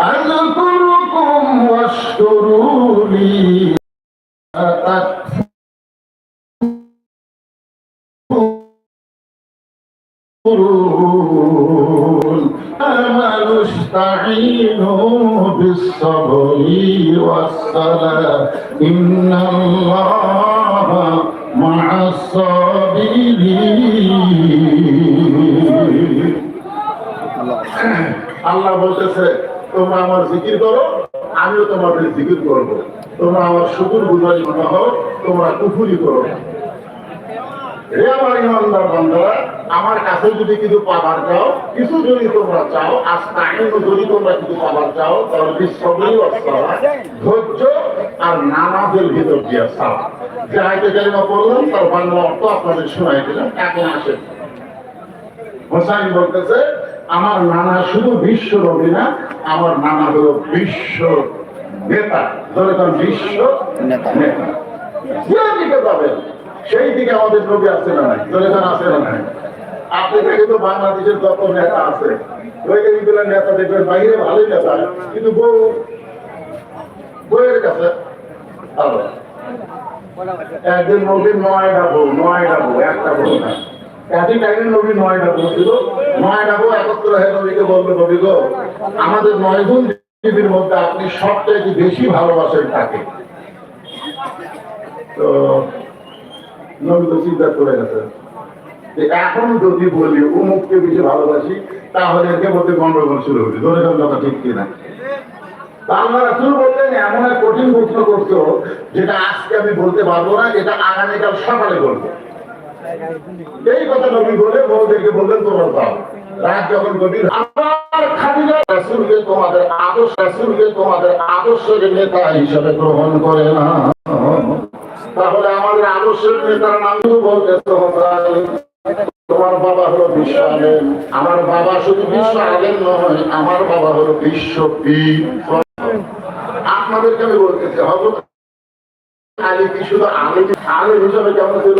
أذكركم واشكروا لي تكفرون آمنوا استعينوا بالصبر والصلاة إن الله مع الصابرين আল্লাহ বলতেছে তোমরা আমার জিকির করো, আমিও তোমাদের জিকির করব। তোমরা আমার শুকুর গুজারি মনে হও তোমরা কুফুরি করো হে আমার ইমানদার বান্দারা, আমার কাছে যদি কিছু পাবার চাও, কিছু যদি তোমরা চাও, আজ আস্তাইন যদি তোমরা কিছু পাবার চাও, তাহলে বিশ্বগুলি অস্তরা ধৈর্য আর নামাজের ভিতর দিয়ে চাও যে আইতে কালিমা পড়লাম, তার বাংলা অর্থ আপনাদের শোনাই দিলাম এখন আসেন হোসাইন বলতেছে আমার নানা শুধু বিশ্ব রবি না আমার নানা হলো বিশ্ব নেতা। ধরে কারণ বিশ্ব নেতা। যে দিকে যাবেন সেই দিকে আমাদের নবী আছে না নাই? ধরে কারণ আছে না নাই? আপনি দেখে তো বাংলাদেশের যত নেতা আছে ওই নেতা দেখবেন বাইরে ভালোই নেতা কিন্তু বউ বইয়ের কাছে ভালো। একদিন নবীর নয়টা বউ নয়টা বউ একটা বউ না। মধ্যে আপনি বেশি ভালোবাসেন তাকে তো চিন্তা করে এখন যদি বলি অমুককে বেশি ভালোবাসি, তাহলে একে মধ্যে গন্ডগোল শুরু হবে। ধরে কথা ঠিক কিনা? আল্লাহ রাসূল বললেন, এমন এক কঠিন প্রশ্ন করছ, যেটা আজকে আমি বলতে পারব না, এটা আগামীকাল সকালে বলব। এই কথা নবী বলে বউদেরকে বললেন, তোমরা যাও রাত যখন গভীর, আমার তোমাদের আদর্শ তোমাদের আদর্শের নেতা হিসেবে গ্রহণ করে না। তাহলে আমাদের আদর্শের নেতার নাম বলতে তোমরা। তোমার বাবা হলো বিশ্ব আমার বাবা শুধু বিশ্ব আলেম নয়, আমার বাবা হলো বিশ্ব আপনাদেরকে আমি বলতেছি হজরত আলী কি শুধু আলেম হিসাবে কেমন ছিল?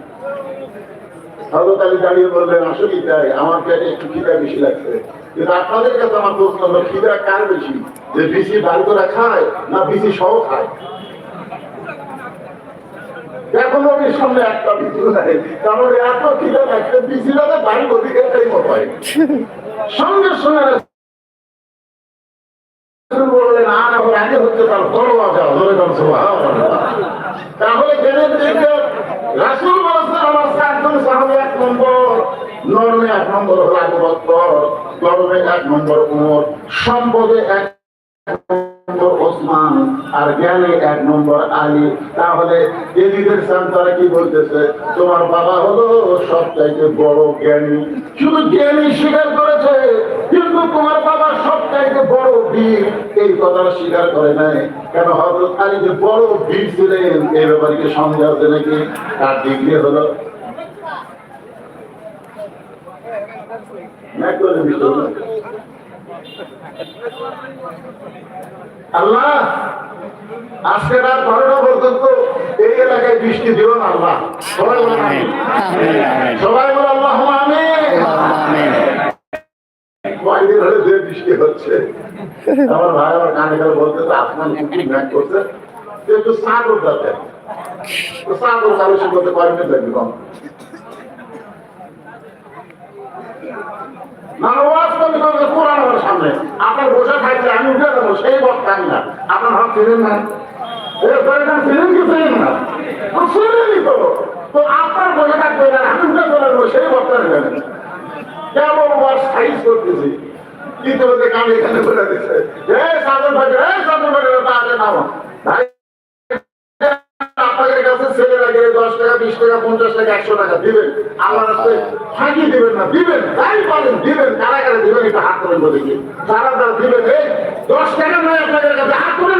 হজরত আলী দাঁড়িয়ে বললেন, আসলে তাই আমার পেটে একটু খিদা বেশি লাগছে। কিন্তু আপনাদের কাছে আমার প্রশ্ন হলো, খিদা কার বেশি? যে বিসি বার করে খায় না বিসি সহ খায়? এখন ওর একটা নাই। কারণ এত খিদা বাড়ি হয়। সঙ্গে সঙ্গে বললেন, আর আগে হচ্ছে তার ধরে কারণ তাহলে জেনে দেখে রাসূল বলেছেন আমার চারজন সাহাবী এক নম্বর নরমে এক নম্বর হলো আবু বকর নরমে এক নম্বর উমর। সম্পদে এক নম্বর ওসমান আর জ্ঞানে এক নম্বর আলী। তাহলে সান্তারা কি বলতেছে? তোমার বাবা হলো বড় জ্ঞানী। শুধু জ্ঞানী স্বীকার করেছে, কিন্তু তোমার বাবা সবচাইতে বড় বীর। এই কথাটা স্বীকার করে নাই। কেন হজরত আলী যে বড় বীর ছিলেন এই ব্যাপারে সন্দেহ আছে নাকি? তার ডিগ্রি হলো ন্যাক করে দিতে হলো। আল্লাহ আজকে রাত বারোটা পর্যন্ত এই এলাকায় বৃষ্টি দিও না আল্লাহ। সবাই বলে সবাই বলে আল্লাহ আমিন। হলে যে বৃষ্টি হচ্ছে আমার ভাই আমার কানে কানে বলতেছে আসমান ম্যাক করছে? একটু সাগর যাতে। সাগর আলোচনা করতে পারেন দেখবি না ওয়াজ করতে করতে কোরআন আমার সামনে। আপনার বসে থাকলে আমি উঠে সেই বক্তা না। আপনার ভাব ছিলেন না? এ পরিণাম ছিলেন না? তো তো। তো আপনার বসে থাকবে না, আমি উঠে চলে সেই বক্তা নেবেন কেমন ওয়াজ সাইজ করতেছি? ইতিমধ্যে কানে এখানে বলে দিচ্ছে টাকা পঞ্চাশ টাকা একশো টাকা দিবেন। আমার কাছে ফাঁকি দিবেন না, দিবেন কারা কারা হাত করেন বলে কি যারা যারা দিবেন কাছে করে করে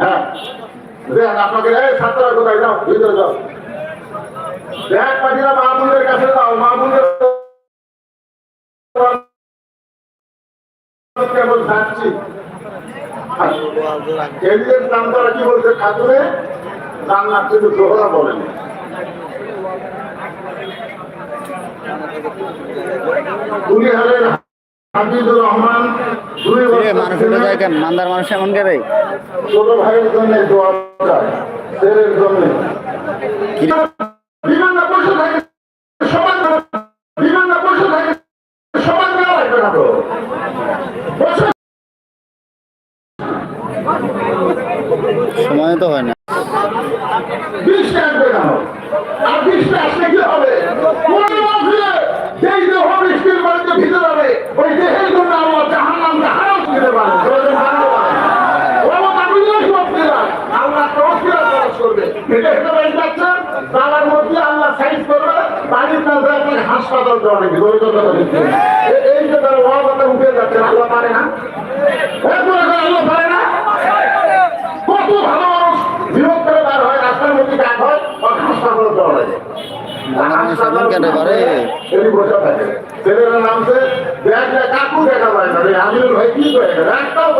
হ্যাঁ দেন আপনাকে, এই ছাত্ররা কোথায়? যাও, ভিতরে যাও। দেখ পাঠিয়ে মাহমুদের কাছে যাও যাচ্ছি? এদিকে নাম তারা কি বলছে খাতুনে? কিন্তু জোহরা বলেন। উনি হলেন রহমান দুই বছর মানুষ যায় কেন মান্দার মানুষ এমন কে রে? ছোট ভাইয়ের জন্য দোয়া ছেলের জন্য। বিমানটা বসে সাইজ করবে বাড়ির না হাসপাতাল পারে না। না কত ভালো মানুষ বিরোধ করে বার হয় রাস্তার মধ্যে ডাক হয় আর হাসপাতাল দেওয়া লাগে মানুষ এমন কেন পারে এটি বসে থাকে ছেলেরা নামছে কাকু দেখা যায় না রে আমিনুল ভাই কি করে একটাও